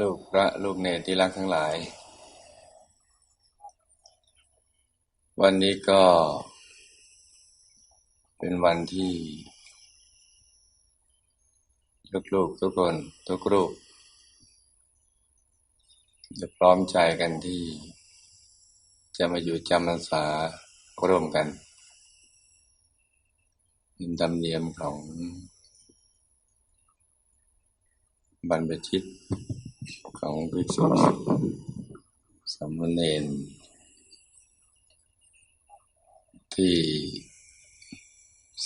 ลูกพระลูกเนรที่รักทั้งหลาย วันนี้ก็ เป็นวันที่ ลูกๆทุกคนทุกรูปจะพร้อมใจกันที่ จะมาอยู่จำพรรษาร่วมกันเป็นธรรมเนียมของบรรพชิต ของภิกษุสามเณรที่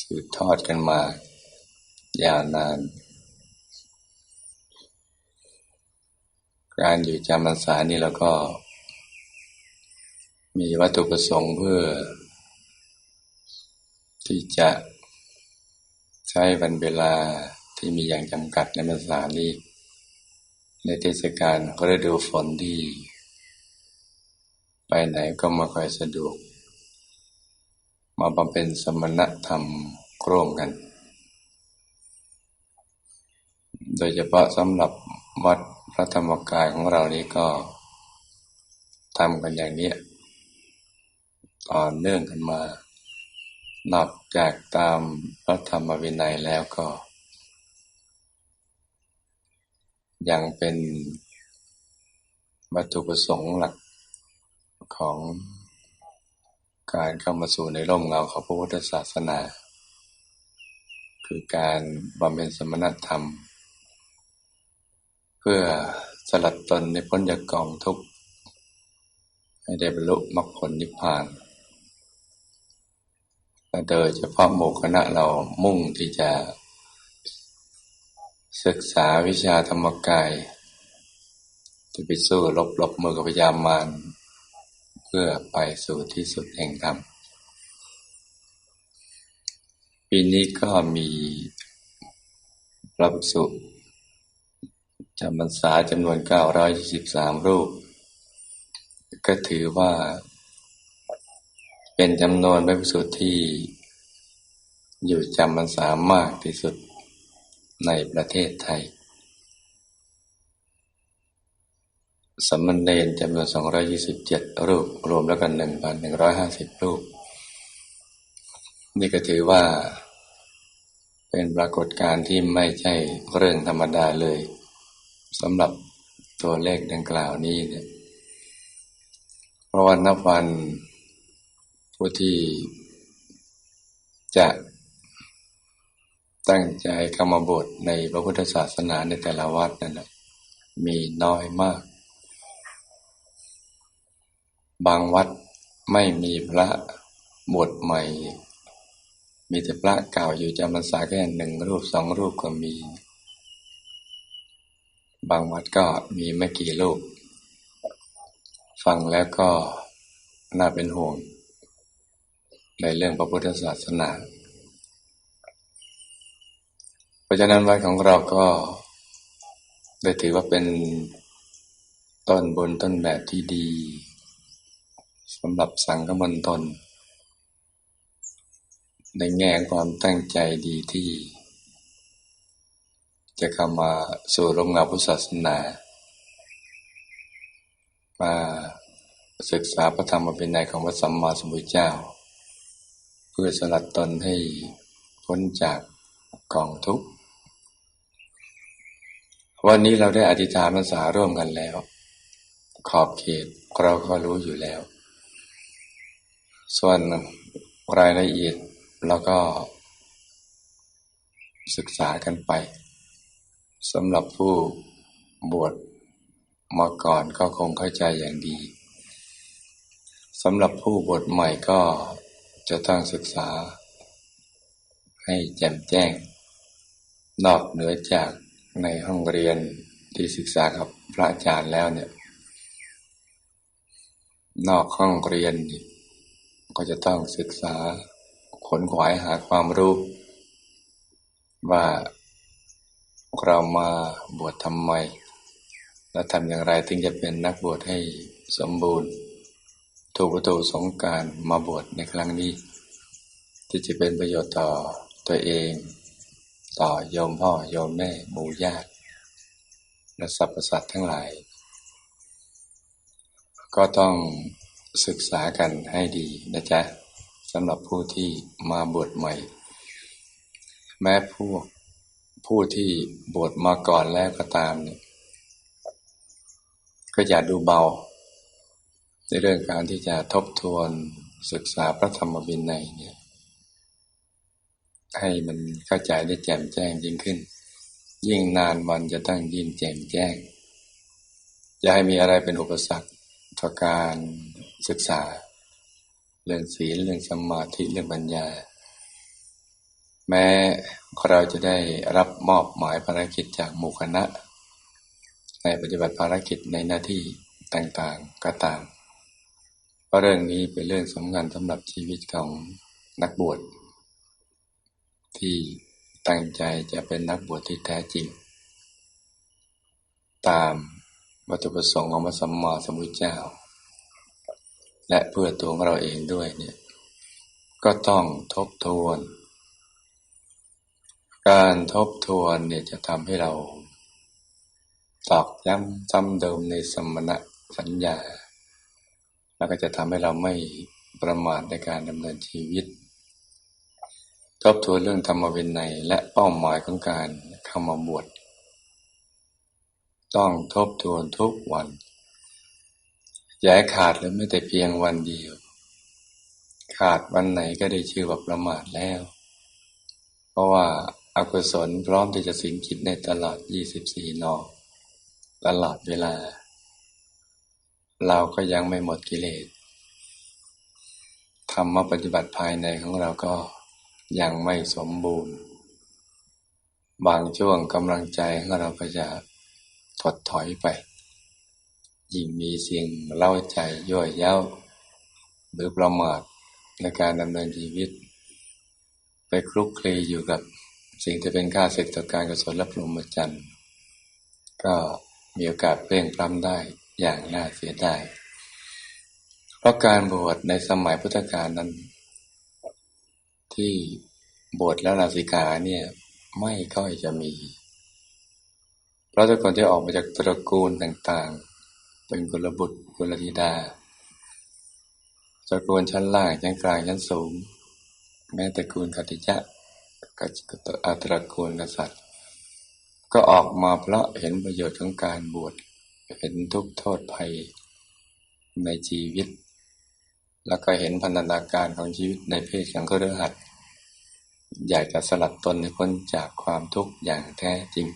สืบทอดกันมายาวนาน การอยู่จำพรรษานี่เราก็ มีวัตถุประสงค์เพื่อ ที่จะใช้วันเวลาที่มีอย่างจำกัดในพรรษานี้ ในเทศกาลฤดูฝนที่ ไปไหนก็ม่ค่อยสะดวก มาบำเพ็ญสมณธรรมร่วมกัน โดยเฉพาะสำหรับวัดพระธรรมกายของเรานี้ก็ทำกันอย่างนี้ต่อเนื่องกันมา นอกจากตามพระธรรมวินัยแล้วก็ ยังเป็นวัตถุประสงค์หลักของการเข้ามาสู่ในร่มเงาของพระพุทธศาสนา คือการบำเพ็ญสมณธรรม เพื่อสลัดตนในพ้นจากกองทุกข์ให้ได้บรรลุมรรคผลนิพพานและโดยเฉพาะหมู่คณะเรามุ่งที่จะ ศึกษาวิชาธรรมกาย จะไปสู้ลบหลบมือกับพยามารเพื่อไปสู่ที่สุดแห่งธรรม ปีนี้ก็มีพระภิกษุจำพรรษาจำนวน 923 รูป ก็ถือว่า เป็นจำนวนพระภิกษุที่อยู่จำพรรษามากที่สุด ในประเทศไทย สมณเณรจำนวน 227 รูป รวมแล้วกัน 1,150 รูป นี่ก็ถือว่า เป็นปรากฏการณ์ที่ไม่ใช่เรื่องธรรมดาเลยสำหรับตัวเลขดังกล่าวนี้เนี่ยเพราะวันนับวันผู้ที่จะ ตั้งใจเข้ามาบวชในพระพุทธศาสนาในแต่ละวัดนั่นแหละมีน้อยมาก บางวัดไม่มีพระบวชใหม่ มีแต่พระเก่าอยู่จำพรรษาแค่หนึ่งรูปสองรูปก็มี บางวัดก็มีไม่กี่รูป ฟังแล้วก็น่าเป็นห่วง ในเรื่องพระพุทธศาสนา เพราะฉะนั้นวัดของเราก็ได้ถือว่าเป็นต้นบนต้นแบบที่ดีสำหรับสังฆมณฑลในแง่ความตั้งใจดีที่ จะเข้ามาสู่ร่มเงาพุทธศาสนามาศึกษาพระธรรมเป็นในของพระสัมมาสัมพุทธเจ้า เพื่อสลัดตนให้พ้นจากกองทุกข์ วันนี้เราได้อธิษฐานภาษาร่วมกันแล้ว ขอบเขตเราก็รู้อยู่แล้ว ส่วนรายละเอียดเราก็ ศึกษากันไปสำหรับผู้บวชมาก่อนก็คงเข้าใจอย่างดีสำหรับผู้บวชใหม่ก็จะต้องศึกษาให้แจ่มแจ้ง นอกเหนือจาก ในห้องเรียนที่ศึกษากับพระอาจารย์แล้วเนี่ย นอกห้องเรียน ก็จะต้องศึกษาขนขวายหาความรู้ ว่าเรามาบวชทำไม และทำอย่างไรถึงจะเป็นนักบวชให้สมบูรณ์ถูกประตูสงการมาบวชในครั้งนี้ ที่จะเป็นประโยชน์ต่อตัวเอง ต่อโยมพ่อโยมแม่หมู่ญาติและสรรพสัตว์ทั้งหลาย ก็ต้องศึกษากันให้ดีนะจ๊ะสำหรับผู้ที่มาบวชใหม่ แม้พวกผู้ที่บวชมาก่อนแล้วก็ตามเนี่ยก็อย่าดูเบา ในเรื่องการที่จะทบทวนศึกษาพระธรรมวินัยเนี่ย ให้มันเข้าใจได้แจ่มแจ้งยิ่งขึ้น ยิ่งนานวันจะตั้งยิ่งแจ่มแจ้งอย่าให้มีอะไรเป็นอุปสรรคต่อการศึกษา เรื่องศีลเรื่องสมาธิเรื่องปัญญา แม้เราจะได้รับมอบหมายภารกิจจากหมู่คณะ ในปฏิบัติภารกิจในหน้าที่ต่างๆก็ตามเพราะเรื่องนี้เป็นเรื่องสำคัญสำหรับชีวิตของนักบวช ที่ตั้งใจจะเป็นนักบวชที่แท้จริง ตามวัตถุประสงค์ของพระสัมมาสัมพุทธเจ้า และเพื่อตัวเราเองด้วยเนี่ยก็ต้องทบทวน การทบทวนเนี่ยจะทำให้เราตอกย้ำซ้ำเดิมในสมณะสัญญา แล้วก็จะทำให้เราไม่ประมาทในการดำเนินชีวิต ทบทวนเรื่องธรรมวินัยและเป้าหมายของการเข้ามาบวชต้องทบทวนทุกวัน อย่าขาดเลยไม่แต่เพียงวันเดียว ขาดวันไหนก็ได้ชื่อว่าประมาทแล้ว เพราะว่าอากุศลพร้อมที่จะสิงคิดในตลอด 24 นอตลอดเวลา เราก็ยังไม่หมดกิเลสธรรมปฏิบัติภายในของเราก็ ยังไม่สมบูรณ์ บางช่วงกำลังใจของเราก็จะถดถอยไป ยิ่งมีสิ่งเล่าใจย่อยเย้า หรือประมาทในการดำเนินชีวิต ไปคลุกคลีอยู่กับสิ่งที่เป็นค่าศึกต่อการกุศลและพรหมจรรย์ก็มีโอกาสเปล่งพล้ำได้อย่างน่าเสียดายเพราะการบวชในสมัยพุทธกาลนั้น ที่บทและลาสิกาเนี่ยไม่ค่อยจะมี เพราะทุกคนที่ออกมาจากตระกูลต่างๆ เป็นกุลบุตรกุลธิดาตระกูลชั้นล่างชั้นกลางชั้นสูง แม้ตระกูลคติจะกับอัตระกูลกษัตริย์ ก็ออกมาเพราะเห็นประโยชน์ของการบวชเห็นทุกโทษภัยในชีวิต แล้วก็เห็นพันธนาการของชีวิตในเพศของเครือขัด อยากจะสลัดตนให้พ้นจากความทุกข์อย่างแท้จริง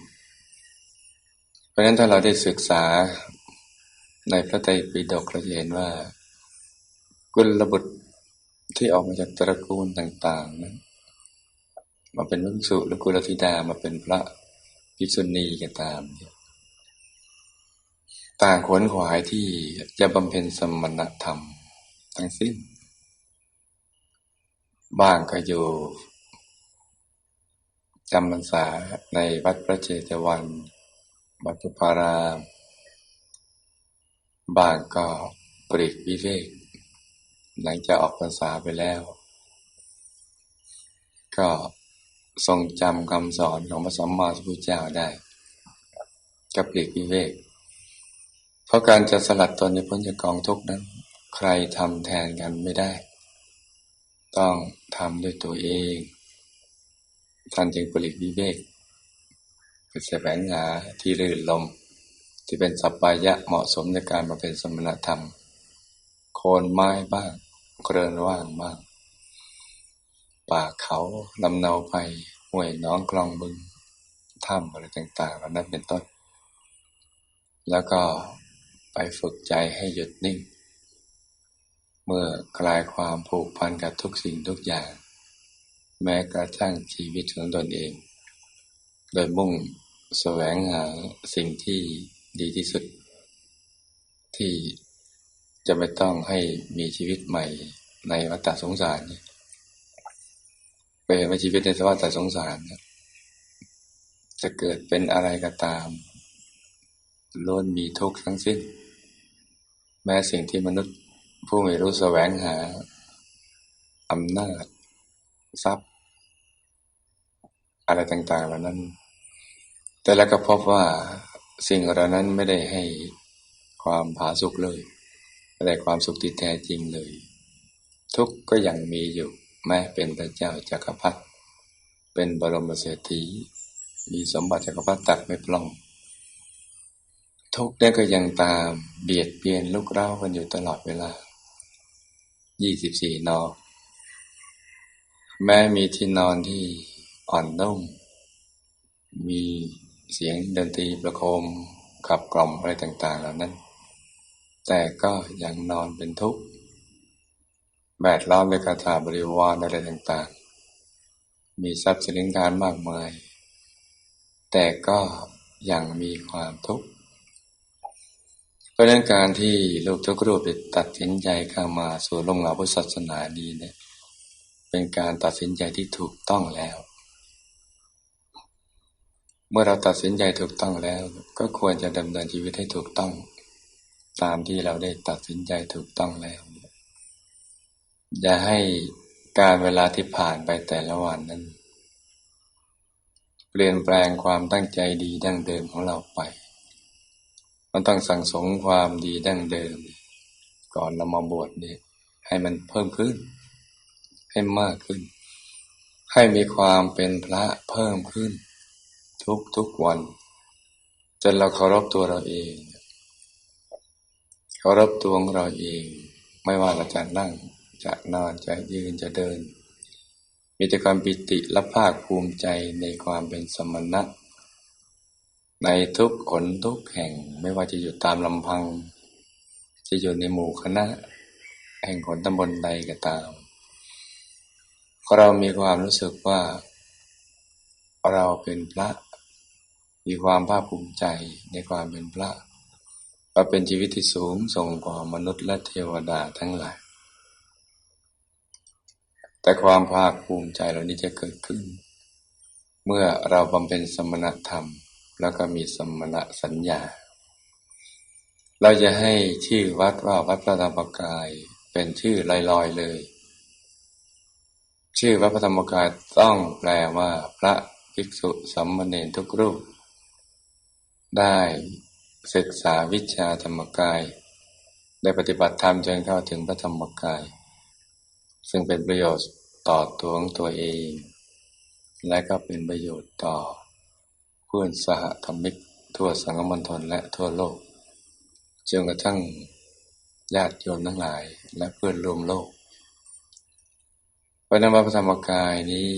เพราะฉะนั้นถ้าเราได้ศึกษาในพระไตรปิฎกเราจะเห็นว่า กุลบุตรที่ออกมาจากตระกูลต่างๆนั้นมาเป็นวิสุหรือกุลธิดามาเป็นพระภิกษุณีก็ตาม ต่างขวนขวายที่จะบำเพ็ญสมณธรรมทั้งสิ้น บ้างก็อยู่ จำพรรษาในวัดพระเจตวันวัดพุพารามบางก็ปริกวิเวกหลังจากออกพรรษาไปแล้ว ก็ทรงจำคำสอนของพระสัมมาสัมพุทธเจ้าได้กับปริกวิเวก เพราะการจะสลัดตนในพ้นจากกองทุกนั้น ใครทำแทนกันไม่ได้ ต้องทำด้วยตัวเอง ท่านจึงปริวิเวกคือแสวงหาที่รื่นลม ที่เป็นสัปปายะเหมาะสมในการมาเป็นสมณธรรม โคนไม้บ้าง เครือนว่างบ้าง ป่าเขาลำเนาไปห้วยน้องกลองบึงถ้ำอะไรต่างๆเหล่านั้นเป็นต้น แล้วก็ไปฝึกใจให้หยุดนิ่ง เมื่อคลายความผูกพันกับทุกสิ่งทุกอย่าง แม้กระทั่งชีวิตของตนเอง โดยมุ่งแสวงหาสิ่งที่ดีที่สุด ที่จะไม่ต้องให้มีชีวิตใหม่ในวัฏสงสารไปเห็นว่าชีวิตในสวัฏสงสาร จะเกิดเป็นอะไรก็ตามล้วนมีทุกข์ทั้งสิ้น แม้สิ่งที่มนุษย์ผู้ไม่รู้แสวงหาอำนาจ ทรัพย์ อะไรต่างๆเหล่านั้น แต่แล้วก็พบว่าสิ่งเหล่านั้นไม่ได้ให้ความผาสุกเลยไม่ได้ความสุขที่แท้จริงเลย ทุกก็ยังมีอยู่แม้เป็นพระเจ้าจักรพรรดิเป็นบรมเศรษฐีมีสมบัติจักรพรรดิตักไม่ปล้อง ทุกได้ก็ยังตามเบียดเบียนลูกเร้ากันอยู่ตลอดเวลา 24 นอ แม้มีที่นอนที่ อ่อนนุ่ม มีเสียงดนตรีประโคมขับกล่อมอะไรต่าง ๆ เหล่านั้น แต่ก็ยังนอนเป็นทุกข์แบดล้อมด้วยคาถาบริวารอะไรต่าง ๆ มีทรัพย์สินการมากมาย แต่ก็ยังมีความทุกข์เพราะนั้นการที่ลูกทุกรูปตัดสินใจเข้ามาสู่ลงหลัพุทธศาสนานี้เนี่ยเป็นการตัดสินใจที่ถูกต้องแล้ว เมื่อเราตัดสินใจถูกต้องแล้ว ก็ควรจะดำเนินชีวิตให้ถูกต้อง ตามที่เราได้ตัดสินใจถูกต้องแล้ว อย่าให้การเวลาที่ผ่านไปแต่ละวันนั้น เปลี่ยนแปลงความตั้งใจดีดั้งเดิมของเราไป มันต้องสั่งสมความดีดั้งเดิม ก่อนเรามาบวชเนี่ยให้มันเพิ่มขึ้น ให้มากขึ้น ให้มีความเป็นพระเพิ่มขึ้น ทุกทุกวัน จนเราเคารพตัวเราเอง เคารพตัวของเราเอง ไม่ว่าเราจะนั่ง จะนอนจะยืนจะเดิน มีแต่ความปิติและภาคภูมิใจในความเป็นสมณะ ในทุกขนทุกแห่งไม่ว่าจะอยู่ตามลำพัง จะอยู่ในหมู่คณะ แห่งขนตำบลใดก็ตามเรามีความรู้สึกว่า เราเป็นพระ มีความภาคภูมิใจในความเป็นพระว่าเป็นชีวิตที่สูงส่งกว่ามนุษย์และเทวดาทั้งหลาย แต่ความภาคภูมิใจเหล่านี้จะเกิดขึ้น เมื่อเราบำเพ็ญสมณธรรม แล้วก็มีสมณะสัญญา เราจะให้ชื่อวัดว่าวัดพระธรรมกายเป็นชื่อลอยๆเลย ชื่อวัดพระธรรมกายต้องแปลว่าพระภิกษุสัมมเนรทุกรูป ได้ศึกษาวิชาธรรมกาย ได้ปฏิบัติธรรมจนเข้าถึงพระธรรมกาย ซึ่งเป็นประโยชน์ต่อตัวของตัวเอง และก็เป็นประโยชน์ต่อเพื่อนสหธรรมิกทั่วสังคมณฑลและทั่วโลกจนกระทั่งญาติโยมทั้งหลายและเพื่อนรวมโลกเพราะนั้นพระธรรมกายนี้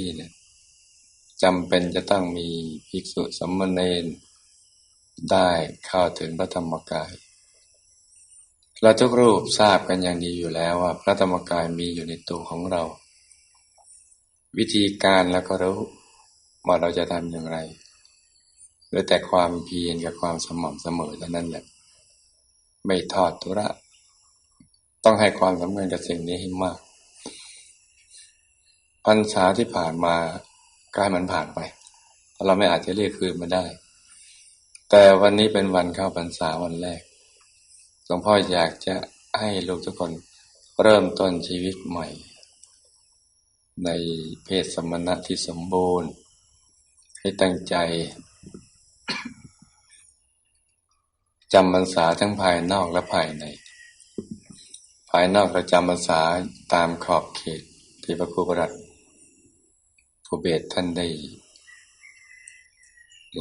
จำเป็นจะต้องมีภิกษุสมมเนร ได้เข้าถึงพระธรรมกาย เราทุกรูปทราบกันอย่างดีอยู่แล้วว่า พระธรรมกายมีอยู่ในตัวของเรา วิธีการแล้วก็รู้ว่าเราจะทำอย่างไรหรือแต่ความเพียรกับความสม่ำเสมอเท่านั้นแหละ ไม่ทอดทุระ ต้องให้ความสำคัญกับสิ่งนี้ให้มากพรรษาที่ผ่านมากายมันผ่านไป เราไม่อาจจะเรียกคืนมาได้ แต่วันนี้เป็นวันเข้าพรรษาวันแรก หลวงพ่ออยากจะให้ลูกทุกคนเริ่มต้นชีวิตใหม่ ในเพศสมณะที่สมบูรณ์ ให้ตั้งใจจำพรรษาทั้งภายนอกและภายใน ภายนอกเราจำพรรษาตามขอบเขตที่พระครูประรัตผู้เบศท่านได้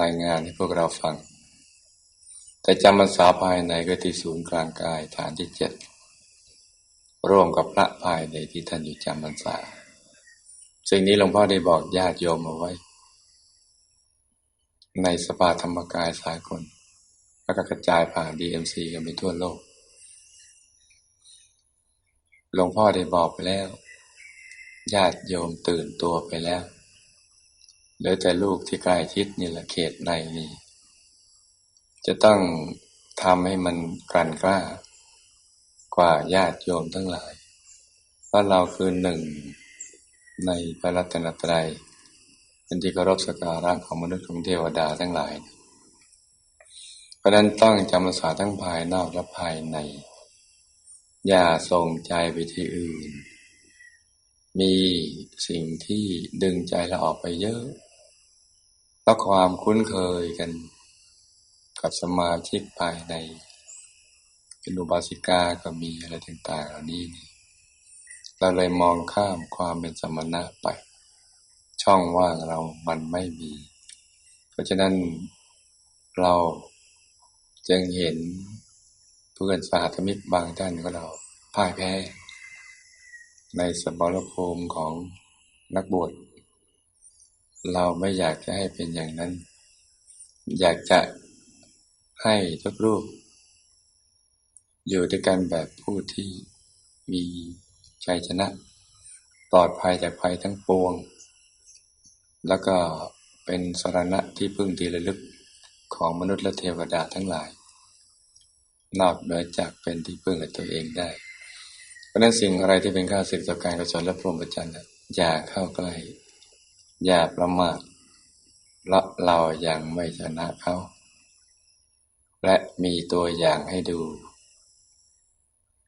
รายงานให้พวกเราฟัง แต่จำพรรษาภายในก็ที่ศูนย์กลางกายฐานที่เจ็ดร่วมกับพระภายในที่ท่านอยู่จำพรรษา สิ่งนี้หลวงพ่อได้บอกญาติโยมเอาไว้ ในสภาธรรมกายสากลแล้วก็กระจายผ่านดีเอ็มซีกันไปทั่วโลก หลวงพ่อได้บอกไปแล้ว ญาติโยมตื่นตัวไปแล้วเหลือแต่ลูกที่ใกล้ชิดนี่แหละเขตในนี้ จะต้องทำให้มันกลั่นกล้ากว่าญาติโยมทั้งหลาย เพราะเราคือหนึ่งในพระรัตนตรัยเป็นที่เคารพสักการะของมนุษย์ของเทวดาทั้งหลาย เพราะนั้นต้องจำภาษาทั้งภายนอกและภายใน อย่าส่งใจไปที่อื่น มีสิ่งที่ดึงใจเราออกไปเยอะเพราะความคุ้นเคยกัน กับสมาชิกภายในเป็นอุบาสิกาก็มีอะไรต่างๆเหล่านี้นี่เราเลยมองข้ามความเป็นสมณะไป ช่องว่างเรามันไม่มี เพราะฉะนั้นเราจึงเห็นเพื่อนสาธมิกบางท่านของเราพ่ายแพ้ ในสมรภูมิของนักบวชเราไม่อยากจะให้เป็นอย่างนั้น อยากจะ ให้ทุกรูป อยู่ด้วยกันแบบผู้ที่มีชัยชนะ ปลอดภัยจากภัยทั้งปวง แล้วก็เป็นสรณะที่พึ่งที่ระลึกของมนุษย์และเทวดาทั้งหลาย นอกเหนือจากเป็นที่พึ่งกับตัวเองได้ เพราะนั้นสิ่งอะไรที่เป็นข้าศึกต่อการกุศลและพรหมจรรย์อย่าเข้าใกล้ อย่าประมาทเพราะเราอยังไม่ชนะเขา และมีตัวอย่างให้ดู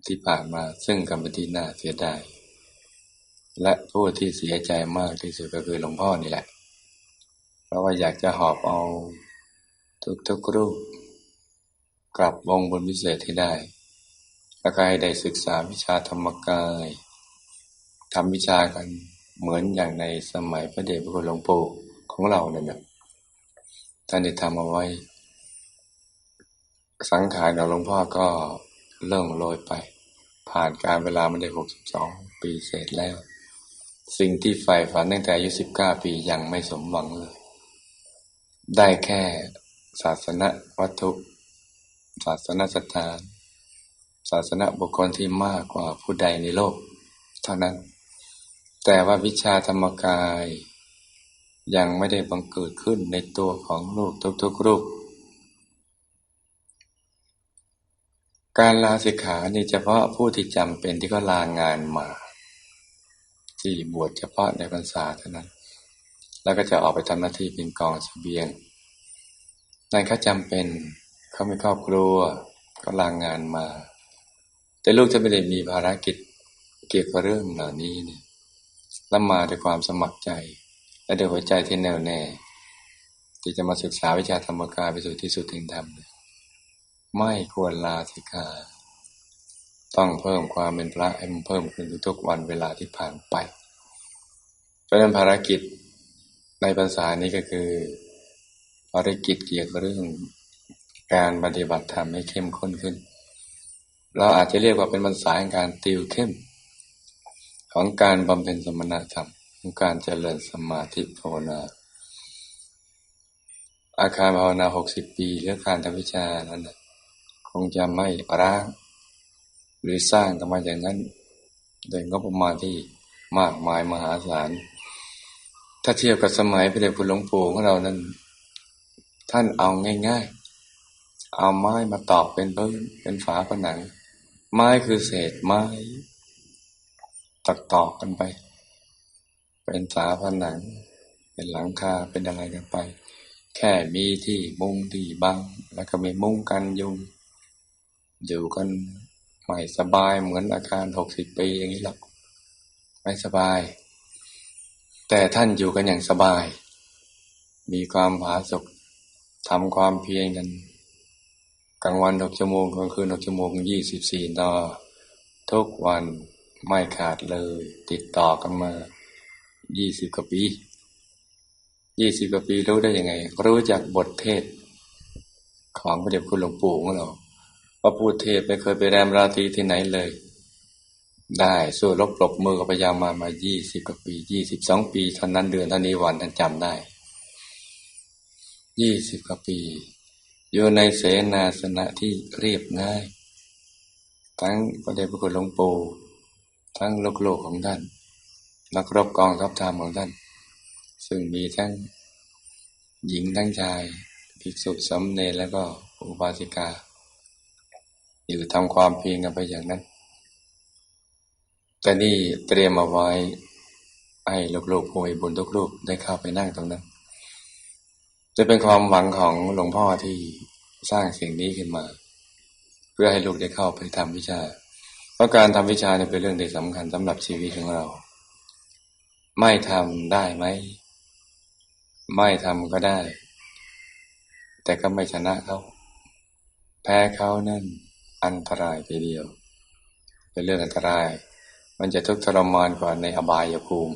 ที่ผ่านมาซึ่งกรรมที่น่าเสียดายและผู้ที่เสียใจมากที่สุดก็คือหลวงพ่อนี่แหละ เพราะว่าอยากจะหอบเอาทุกๆรูป กลับวงบนวิเศษให้ได้แล้วก็ให้ได้ศึกษาวิชาธรรมกายทำวิชากันเหมือนอย่างในสมัยพระเดชพระคุณหลวงปู่ของเราเนี่ยท่านได้ทำเอาไว้ สังขารของหลวงพ่อก็เริ่มโรยไป ผ่านการเวลามันได้หกสิบสองปีเศษแล้ว สิ่งที่ใฝ่ฝันตั้งแต่อายุสิบเก้าปียังไม่สมหวังเลย ได้แค่ศาสนาวัตถุ ศาสนาสถาน ศาสนาบุคคลที่มากกว่าผู้ใดในโลก เท่านั้น แต่ว่าวิชาธรรมกาย ยังไม่ได้บังเกิดขึ้นในตัวของลูกทุกๆรูป การลาสิกขานี่เฉพาะผู้ที่จำเป็นที่ก็ลางานมา ที่บวชเฉพาะในพรรษาเท่านั้น แล้วก็จะออกไปทำหน้าที่เป็นกองเสบียงนั่นเขาจำเป็นเขาไม่ครอบครัวก็ลางงานมา แต่ลูกจะไม่ได้มีภารกิจเกี่ยวกับเรื่องเหล่านี้เนี่ยแล้วมาด้วยความสมัครใจ และด้วยหัวใจที่แน่วแน่ ที่จะมาศึกษาวิชาธรรมกายไปสู่ที่สุดถึงธรรม ไม่ควรลาสิกขาต้องเพิ่มความเป็นพระให้มันเพิ่มขึ้นทุกวันเวลาที่ผ่านไป เพราะนั้นภารกิจในภาษานี้ก็คือ ภารกิจเกี่ยวกับเรื่องการปฏิบัติธรรมให้เข้มข้นขึ้น เราอาจจะเรียกว่าเป็นภาษาแห่งการติวเข้ม ของการบำเพ็ญสมณธรรมของการเจริญสมาธิภาวนา อาคารภาวนาหกสิบปีหรือการทำวิชานั้นค งจะไม่ร้างหรือสร้างกันมาอย่างนั้นโดยงบประมาณที่มากมายมหาศาล ถ้าเทียบกับสมัยพระเดชคุณหลวงปู่ของเรานั้น ท่านเอาง่าย ๆ เอาไม้มาตอกเป็นพื้นเป็นฝาผนัง ไม้คือเศษไม้ตอกตอกกันไป เป็นฝาผนัง เป็นหลังคาเป็นอะไรกันไป แค่มีที่มุงที่บัง แล้วก็มีมุงกันยุง อยู่กันไม่สบายเหมือนอาคารหกสิบปีอย่างนี้หรอกไม่สบาย แต่ท่านอยู่กันอย่างสบาย มีความผาสุกทำความเพียรกันกลางวันหกชั่วโมงกลางคืนหกชั่วโมงยี่สิบสี่นอทุกวันไม่ขาดเลย ติดต่อกันมายี่สิบกว่าปียี่สิบกว่าปีรู้ได้ยังไง รู้จากบทเทศ ของพระเดชคุณหลวงปู่ของเรา ว่าพูดเทศไม่เคยไปแรมราตรีที่ไหนเลย ได้สู้รบปรบมือกับพยามามายี่สิบกว่าปียี่สิบสองปีท่านั้นเดือนท่านี้วันท่านจำได้ยี่สิบกว่าปี อยู่ในเสนาสนะที่เรียบง่าย ทั้งพระเดชพระคุณหลวงปู่ทั้งโลกโลกของท่าน นักรบกองทัพธรรมของท่าน ซึ่งมีทั้งหญิงทั้งชาย ภิกษุสมเนแล้วก็อุบาสิกา อยู่ทำความเพียรกันไปอย่างนั้น แต่นี่เตรียมเอาไว้ให้ลูกๆผู้มีบุญทุกลูกได้เข้าไปนั่งตรงนั้น จะเป็นความหวังของหลวงพ่อที่สร้างสิ่งนี้ขึ้นมา เพื่อให้ลูกได้เข้าไปทำวิชา เพราะการทำวิชาเนี่ยเป็นเรื่องที่สำคัญสำหรับชีวิตของเรา ไม่ทำได้ไหม ไม่ทำก็ได้ แต่ก็ไม่ชนะเขา แพ้เขานั่น อันตรายทีเดียว เป็นเรื่องอันตราย มันจะทุกข์ทรมานกว่าในอบายภูมิ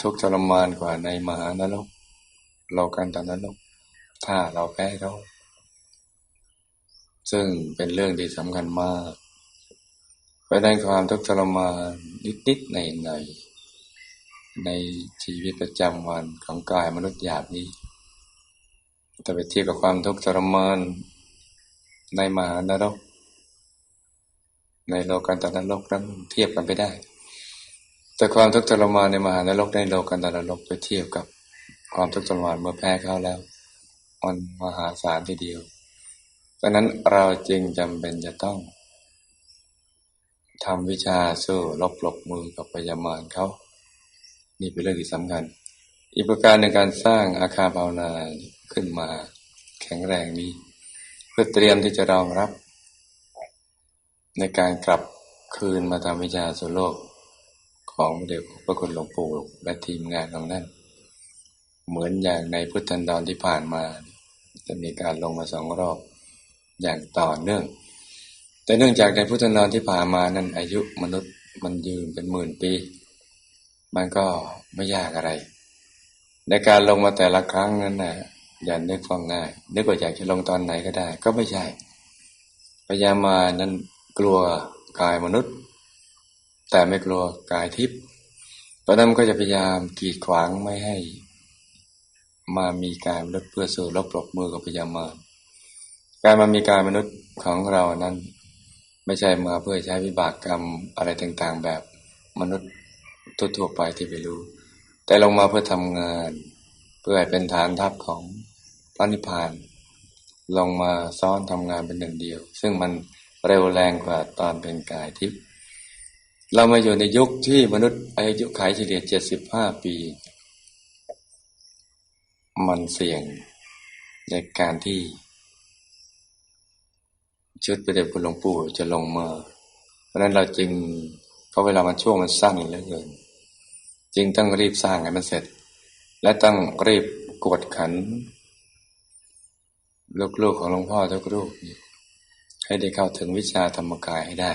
ทุกข์ทรมานกว่าในมหานรกโลกันตานรกถ้าเราแพ้เขาซึ่งเป็นเรื่องที่สำคัญมากไปได้ความทุกข์ทรมานนิดๆในในในชีวิตประจำวันของกายมนุษย์หยาบนี้แต่ไปเทียบกับความทุกข์ทรมาน ในมหานรก ในโลกันตานรกนั้นเทียบกันไปได้ แต่ความทุกข์ทรมานในมหานรกในโลกันตานรกไปเทียบกับความทุกข์ทรมานเมื่อแพ้เขาแล้วมันมหาศาลทีเดียวดังนั้นเราจึงจำเป็นจะต้องทำวิชาสู้ลบหลบมือกับพยามารเขา นี่เป็นเรื่องที่สำคัญ อีกประการในการสร้างอาคารภาวนาขึ้นมาแข็งแรงนี้ เพื่อเตรียมที่จะรองรับ ในการกลับคืนมาทำวิชาสุโลกของเด็กพระคุณหลวงปู่และทีมงานของนั่นเหมือนอย่างในพุทธันดรที่ผ่านมา จะมีการลงมาสองรอบอย่างต่อเนื่อง แต่เนื่องจากในพุทธันรที่ผ่านมานั้นอายุมนุษย์มันยืนเป็นหมื่นปี มันก็ไม่ยากอะไร ในการลงมาแต่ละครั้งนั้นนะ อย่านึกฟังง่าย นึกว่าอยากจะลงตอนไหนก็ได้ ก็ไม่ใช่พยามานั้นกลัวกายมนุษย์ แต่ไม่กลัวกายทิพย์เพราะนั้นก็จะพยายามกีดขวางไม่ให้ มามีการลดเพื่อสู้รบปลบมือกับพยามาการมามีการมนุษย์ของเรานั้น ไม่ใช่มาเพื่อใช้วิบากกรรมอะไรต่างๆ แบบมนุษย์ทั่วๆไปที่ไปรู้ แต่ลงมาเพื่อทำงาน เพื่อเป็นฐานทัพของ พระนิพพาน ลงมาซ้อนทำงานเป็นหนึ่งเดียว ซึ่งมันเร็วแรงกว่าตอนเป็นกายทิพย์เรามาอยู่ในยุคที่มนุษย์อายุขัยเฉลี่ยเจ็ดสิบห้าปี มันเสี่ยงในการที่ ชุดประเด็จคุหลวงปู่จะลงมาเพราะนั้นเราจึงเพราะเวลามันช่วงมันสั้นเหลือเกินจึงต้องรีบสร้างให้มันเสร็จ และต้องรีบกวดขัน ลูกๆของหลวงพ่อทุกรูปให้ได้เข้าถึงวิชาธรรมกายให้ได้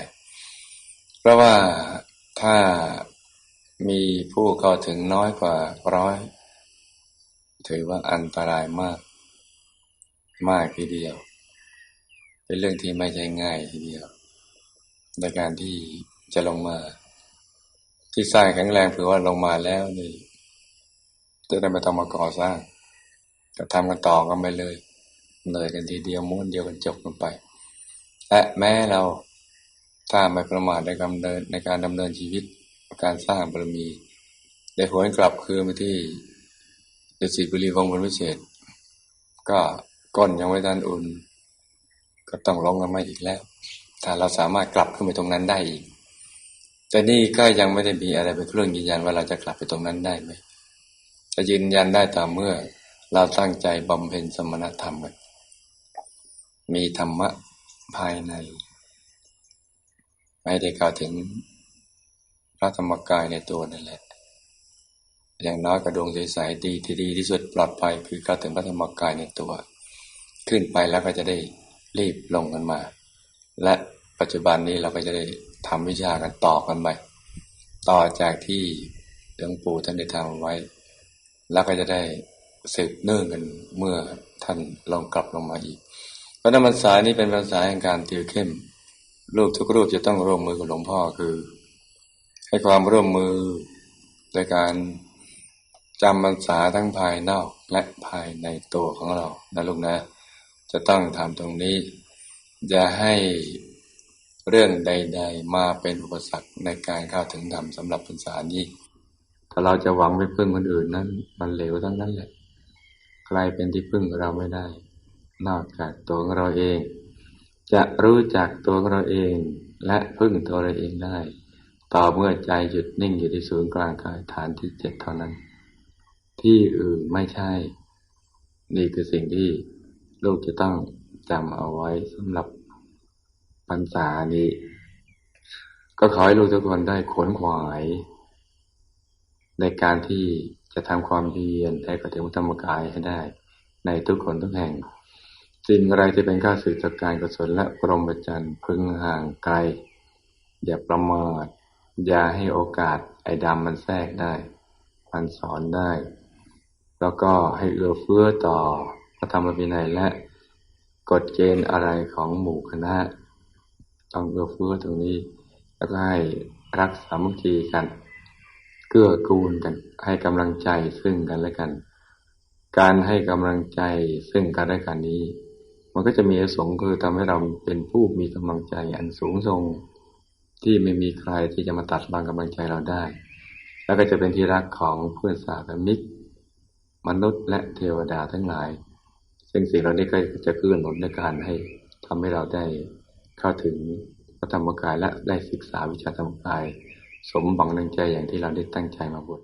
เพราะว่าถ้ามีผู้เข้าถึงน้อยกว่าร้อย ถือว่าอันตรายมาก มากทีเดียว เป็นเรื่องที่ไม่ใช่ง่ายทีเดียว ในการที่จะลงมา ที่สร้างแข็งแรงถือว่าลงมาแล้วนี่จะได้มาทำมาก่อสร้างก็ทำกันต่อกันไปเลย เหนื่อยกันทีเดียวม้วนเดียวกันจบกันไป และแม้เราถ้าไม่ประมาทในการดำเนินในการดำเนินชีวิตการสร้างบารมีได้หวนกลับคือมาที่เดชสิบุรีวงบนวิเศษ ก็ก้นยังไม่ทันอุ่น ก็ต้องลงกันมาอีกแล้ว ถ้าเราสามารถกลับขึ้นไปตรงนั้นได้อีก แต่นี่ก็ยังไม่ได้มีอะไรเป็นเครื่องยืนยันว่าเราจะกลับไปตรงนั้นได้ไหมจะยืนยันได้ต่อเมื่อเราตั้งใจบำเพ็ญสมณธรรมกัน มีธรรมะภายใน ไม่ได้เข้าวถึงพระธรรมกายในตัวนั่นแหละ อย่างน้อยกระดวงใสๆดีที่ดีที่สุดปลอดภัยคือเข้าวถึงพระธรรมกายในตัว ขึ้นไปแล้วก็จะได้รีบลงกันมา และปัจจุบันนี้เราก็จะได้ทำวิชากันต่อกันไปต่อจากที่หลวงปู่ท่านได้ทำไว้ แล้วก็จะได้สืบเนื่องกันเมื่อท่านลงกลับลงมาอีก ราะนั้นภาษานี้เป็นภาษาแห่งการติวเข้มลูกทุกรูปจะต้องร่วมมือกับหลวงพ่อคือ ให้ความร่วมมือในการจำภาษาทั้งภายนอกและภายในตัวของเรานะลูกนะ จะต้องทำตรงนี้ อย่าให้เรื่องใด ๆ มาเป็นอุปสรรคในการเข้าถึงธรรมสำหรับภาษานี้ ถ้าเราจะหวังไปพึ่งคนอื่นนั้น มันเหลวทั้งนั้นแหละใครเป็นที่พึ่งเราไม่ได้ นอกจากตัวของเราเอง จะรู้จักตัวของเราเอง และพึ่งตัวเราเองได้ ต่อเมื่อใจหยุดนิ่งอยู่ที่ศูนย์กลางกายฐานที่เจ็ดเท่านั้น ที่อื่นไม่ใช่ นี่คือสิ่งที่ลูกจะต้องจำเอาไว้สำหรับพรรษานี้ ก็ขอให้ลูกทุกคนได้ขนขวาย ในการที่จะทำความเพียรให้กระถึงธรรมกายให้ได้ ในทุกคนทุกแห่ง สิ่งอะไรที่เป็นข้าศึกจากการกุศลและพรหมจรรย์พึงห่างไกล อย่าประมาทอย่าให้โอกาสไอ้ดำมันแทรกได้ มันสอนได้ แล้วก็ให้เอื้อเฟื้อต่อพระธรรมวินัยและกฎเกณฑ์อะไรของหมู่คณะ ต้องเอื้อเฟื้อตรงนี้ แล้วก็ให้รักสามัคคีกัน เกื้อกูลกัน ให้กำลังใจซึ่งกันและกัน การให้กำลังใจซึ่งกันและกันนี้ มันก็จะมีสงคือทำให้เราเป็นผู้มีกำลังใจอันสูงส่งที่ไม่มีใครที่จะมาตัดบางกำลังใจเราได้ แล้วก็จะเป็นที่รักของเพื่อนสาธมิก มนุษย์และเทวดาทั้งหลาย ซึ่งสิ่งเหล่านี้ก็จะเกื้อหนุนในการให้ทำให้เราได้เข้าถึงพระธรรมกายและได้ศึกษาวิชาธรรมกาย สมบังดังใจอย่างที่เราได้ตั้งใจมาบวช